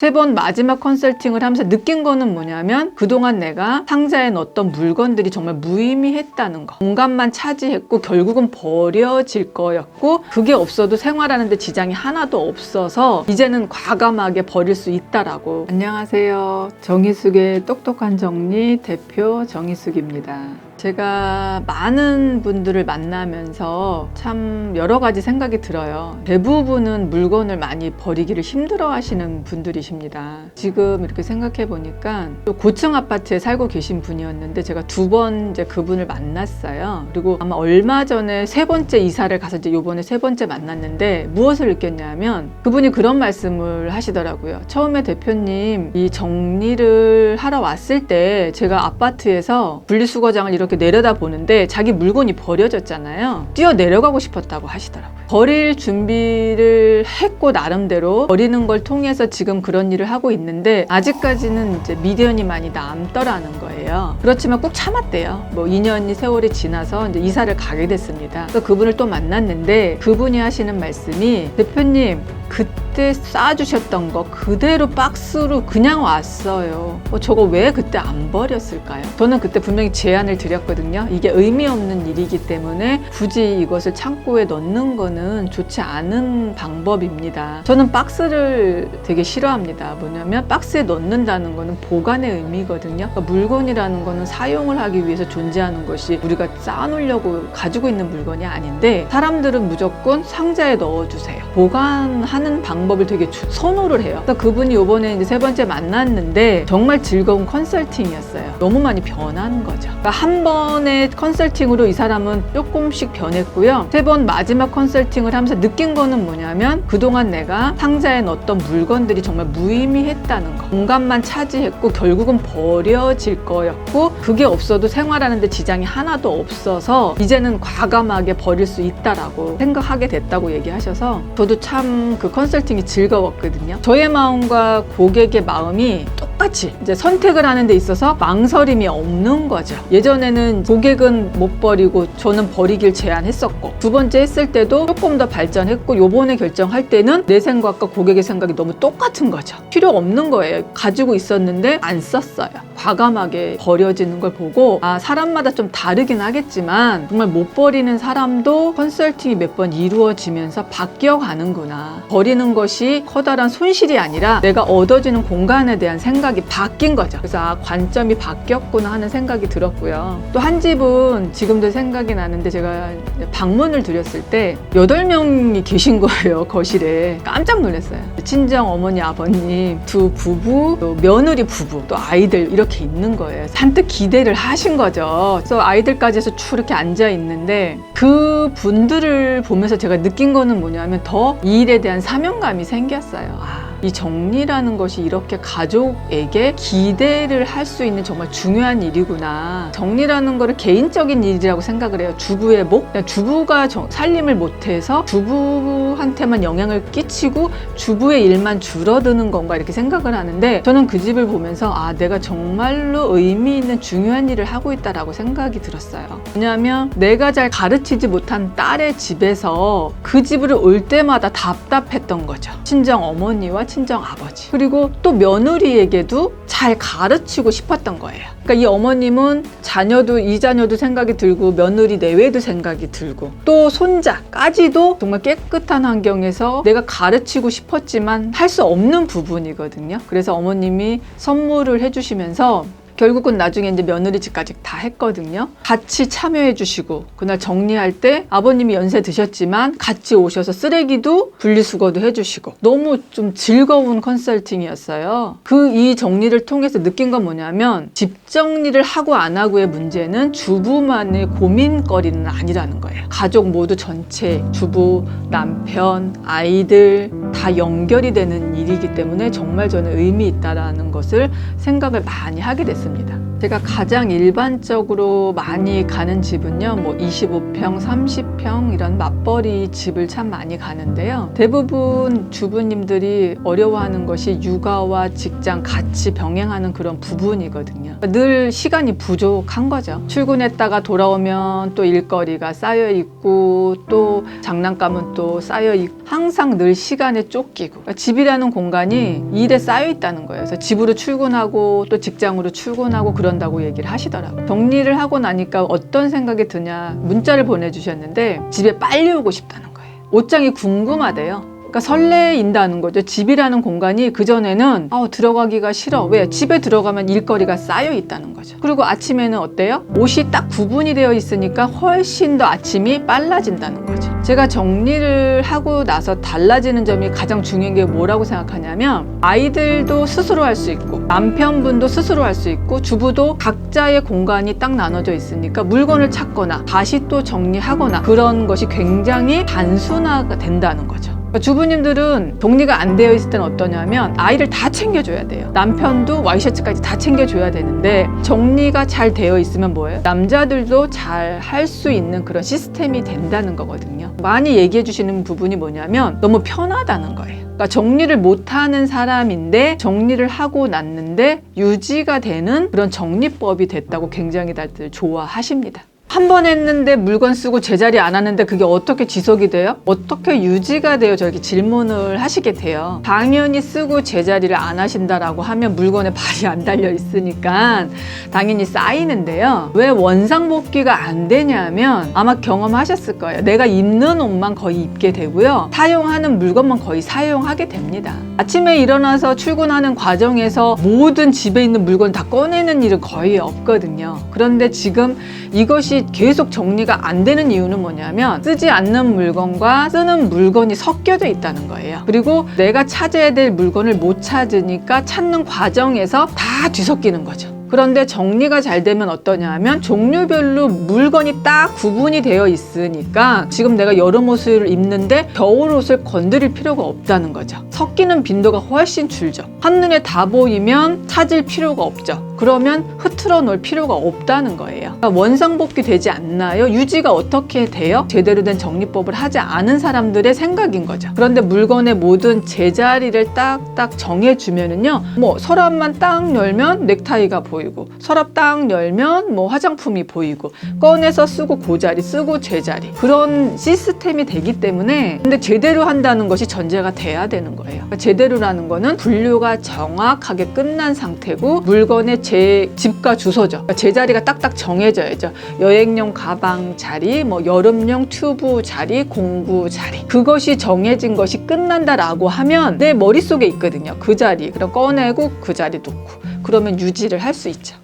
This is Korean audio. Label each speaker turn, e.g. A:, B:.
A: 세 번 마지막 컨설팅을 하면서 느낀 거는 뭐냐면 그동안 내가 상자에 넣었던 물건들이 정말 무의미했다는 거. 공간만 차지했고 결국은 버려질 거였고 그게 없어도 생활하는데 지장이 하나도 없어서 이제는 과감하게 버릴 수 있다라고. 안녕하세요. 정희숙의 똑똑한 정리 대표 정희숙입니다. 제가 많은 분들을 만나면서 참 여러 가지 생각이 들어요. 대부분은 물건을 많이 버리기를 힘들어 하시는 분들이십니다. 지금 이렇게 생각해 보니까 또 고층 아파트에 살고 계신 분이었는데 제가 두 번 이제 그분을 만났어요. 그리고 아마 얼마 전에 세 번째 이사를 가서 이제 요번에 세 번째 만났는데 무엇을 느꼈냐면 그분이 그런 말씀을 하시더라고요. 처음에 대표님 이 정리를 하러 왔을 때 제가 아파트에서 분리수거장을 이렇게 내려다 보는데 자기 물건이 버려졌잖아요. 뛰어 내려가고 싶었다고 하시더라고요. 버릴 준비를 했고 나름대로 버리는 걸 통해서 지금 그런 일을 하고 있는데 아직까지는 이제 미련이 많이 남더라는 거예요. 그렇지만 꼭 참았대요. 뭐 2년이 세월이 지나서 이제 이사를 가게 됐습니다. 그래서 그분을 또 만났는데 그분이 하시는 말씀이 대표님 그때 쌓아주셨던 거 그대로 박스로 그냥 왔어요. 어, 저거 왜 그때 안 버렸을까요? 저는 그때 분명히 제안을 드렸 거든요. 이게 의미 없는 일이기 때문에 굳이 이것을 창고에 넣는 거는 좋지 않은 방법입니다. 저는 박스를 되게 싫어합니다. 뭐냐면 박스에 넣는다는 거는 보관의 의미거든요. 그러니까 물건이라는 거는 사용을 하기 위해서 존재하는 것이 우리가 쌓아놓으려고 가지고 있는 물건이 아닌데 사람들은 무조건 상자에 넣어주세요. 보관하는 방법을 되게 주- 선호를 해요. 그래서 그분이 이번에 이제 세 번째 만났는데 정말 즐거운 컨설팅이었어요. 너무 많이 변하는 거죠. 그러니까 한 번의 컨설팅으로 이 사람은 조금씩 변했고요. 세 번 마지막 컨설팅을 하면서 느낀 거는 뭐냐면 그동안 내가 상자에 넣었던 물건들이 정말 무의미했다는 거. 공간만 차지했고 결국은 버려질 거였고 그게 없어도 생활하는데 지장이 하나도 없어서 이제는 과감하게 버릴 수 있다라고 생각하게 됐다고 얘기하셔서 저도 참 그 컨설팅이 즐거웠거든요. 저의 마음과 고객의 마음이 똑같이 이제 선택을 하는 데 있어서 망설임이 없는 거죠. 예전에는 고객은 못 버리고 저는 버리길 제안했었고 두 번째 했을 때도 조금 더 발전했고 요번에 결정할 때는 내 생각과 고객의 생각이 너무 똑같은 거죠. 필요 없는 거예요. 가지고 있었는데 안 썼어요. 과감하게 버려지는 걸 보고 아 사람마다 좀 다르긴 하겠지만 정말 못 버리는 사람도 컨설팅이 몇 번 이루어지면서 바뀌어 가는구나. 버리는 것이 커다란 손실이 아니라 내가 얻어지는 공간에 대한 생각이 바뀐 거죠. 그래서 아, 관점이 바뀌었구나 하는 생각이 들었고요. 또 한 집은 지금도 생각이 나는데 제가 방문을 드렸을 때 여덟 명이 계신 거예요, 거실에. 깜짝 놀랐어요. 친정 어머니, 아버님, 두 부부, 또 며느리 부부, 또 아이들 이렇게 있는 거예요. 잔뜩 기대를 하신 거죠. 그래서 아이들까지 해서 쭉 이렇게 앉아 있는데 그 분들을 보면서 제가 느낀 거는 뭐냐면 더 이 일에 대한 사명감이 생겼어요. 아, 이 정리라는 것이 이렇게 가족에게 기대를 할 수 있는 정말 중요한 일이구나. 정리라는 거를 개인적인 일이라고 생각을 해요. 주부의 목? 주부가 정- 살림을 못해서 주부한테만 영향을 끼치고 주부의 일만 줄어드는 건가 이렇게 생각을 하는데 저는 그 집을 보면서 아, 내가 정말로 의미 있는 중요한 일을 하고 있다라고 생각이 들었어요. 왜냐하면 내가 잘 가르치지 못한 딸의 집에서 그 집으로 올 때마다 답답했던 거죠. 친정 어머니와 친정 아버지. 그리고 또 며느리에게도 잘 가르치고 싶었던 거예요. 그러니까 이 어머님은 자녀도 이 자녀도 생각이 들고 며느리 내외도 생각이 들고 또 손자까지도 정말 깨끗한 환경에서 내가 가르치고 싶었지만 할 수 없는 부분이거든요. 그래서 어머님이 선물을 해주시면서 결국은 나중에 이제 며느리 집까지 다 했거든요. 같이 참여해 주시고 그날 정리할 때 아버님이 연세 드셨지만 같이 오셔서 쓰레기도 분리수거도 해 주시고 너무 좀 즐거운 컨설팅이었어요. 그 이 정리를 통해서 느낀 건 뭐냐면 집 정리를 하고 안 하고의 문제는 주부만의 고민거리는 아니라는 거예요. 가족 모두 전체 주부, 남편, 아이들 다 연결이 되는 일이기 때문에 정말 저는 의미 있다라는 것을 생각을 많이 하게 됐습니다. 있습니다. 제가 가장 일반적으로 많이 가는 집은요, 뭐 25평, 30평 이런 맞벌이 집을 참 많이 가는데요. 대부분 주부님들이 어려워하는 것이 육아와 직장 같이 병행하는 그런 부분이거든요. 늘 시간이 부족한 거죠. 출근했다가 돌아오면 또 일거리가 쌓여 있고 또 장난감은 또 쌓여 있고 항상 늘 시간에 쫓기고 그러니까 집이라는 공간이 일에 쌓여 있다는 거예요. 그래서 집으로 출근하고 또 직장으로 출근하고 그런 다고 얘기를 하시더라고요. 정리를 하고 나니까 어떤 생각이 드냐 문자를 보내주셨는데 집에 빨리 오고 싶다는 거예요. 옷장이 궁금하대요. 그러니까 설레인다는 거죠. 집이라는 공간이 그전에는 아, 들어가기가 싫어. 왜? 집에 들어가면 일거리가 쌓여 있다는 거죠. 그리고 아침에는 어때요? 옷이 딱 구분이 되어 있으니까 훨씬 더 아침이 빨라진다는 거죠. 제가 정리를 하고 나서 달라지는 점이 가장 중요한 게 뭐라고 생각하냐면 아이들도 스스로 할 수 있고 남편분도 스스로 할 수 있고 주부도 각자의 공간이 딱 나눠져 있으니까 물건을 찾거나 다시 또 정리하거나 그런 것이 굉장히 단순화가 된다는 거죠. 그러니까 주부님들은 정리가 안 되어 있을 때는 어떠냐면 아이를 다 챙겨줘야 돼요. 남편도 와이셔츠까지 다 챙겨줘야 되는데 정리가 잘 되어 있으면 뭐예요? 남자들도 잘 할 수 있는 그런 시스템이 된다는 거거든요. 많이 얘기해 주시는 부분이 뭐냐면 너무 편하다는 거예요. 그러니까 정리를 못하는 사람인데 정리를 하고 났는데 유지가 되는 그런 정리법이 됐다고 굉장히 다들 좋아하십니다. 한 번 했는데 물건 쓰고 제자리 안 하는데 그게 어떻게 지속이 돼요? 어떻게 유지가 돼요? 저렇게 질문을 하시게 돼요. 당연히 쓰고 제자리를 안 하신다라고 하면 물건에 발이 안 달려 있으니까 당연히 쌓이는데요. 왜 원상복귀가 안 되냐면 아마 경험하셨을 거예요. 내가 입는 옷만 거의 입게 되고요. 사용하는 물건만 거의 사용하게 됩니다. 아침에 일어나서 출근하는 과정에서 모든 집에 있는 물건 다 꺼내는 일은 거의 없거든요. 그런데 지금 이것이 계속 정리가 안 되는 이유는 뭐냐면 쓰지 않는 물건과 쓰는 물건이 섞여져 있다는 거예요. 그리고 내가 찾아야 될 물건을 못 찾으니까 찾는 과정에서 다 뒤섞이는 거죠. 그런데 정리가 잘 되면 어떠냐 하면 종류별로 물건이 딱 구분이 되어 있으니까 지금 내가 여름 옷을 입는데 겨울 옷을 건드릴 필요가 없다는 거죠. 섞이는 빈도가 훨씬 줄죠. 한눈에 다 보이면 찾을 필요가 없죠. 그러면 흐트러 놓을 필요가 없다는 거예요. 그러니까 원상복귀 되지 않나요? 유지가 어떻게 돼요? 제대로 된 정리법을 하지 않은 사람들의 생각인 거죠. 그런데 물건의 모든 제자리를 딱딱 정해주면은요, 뭐 서랍만 딱 열면 넥타이가 보 이고, 서랍 딱 열면 뭐 화장품이 보이고, 꺼내서 쓰고 그 자리, 쓰고 제자리. 그런 시스템이 되기 때문에, 근데 제대로 한다는 것이 전제가 돼야 되는 거예요. 그러니까 제대로라는 거는 분류가 정확하게 끝난 상태고, 물건의 제 집과 주소죠. 그러니까 제자리가 딱딱 정해져야죠. 여행용 가방 자리, 뭐 여름용 튜브 자리, 공구 자리. 그것이 정해진 것이 끝난다라고 하면 내 머릿속에 있거든요. 그 자리. 그럼 꺼내고 그 자리 놓고. 그러면 유지를 할 수 있죠.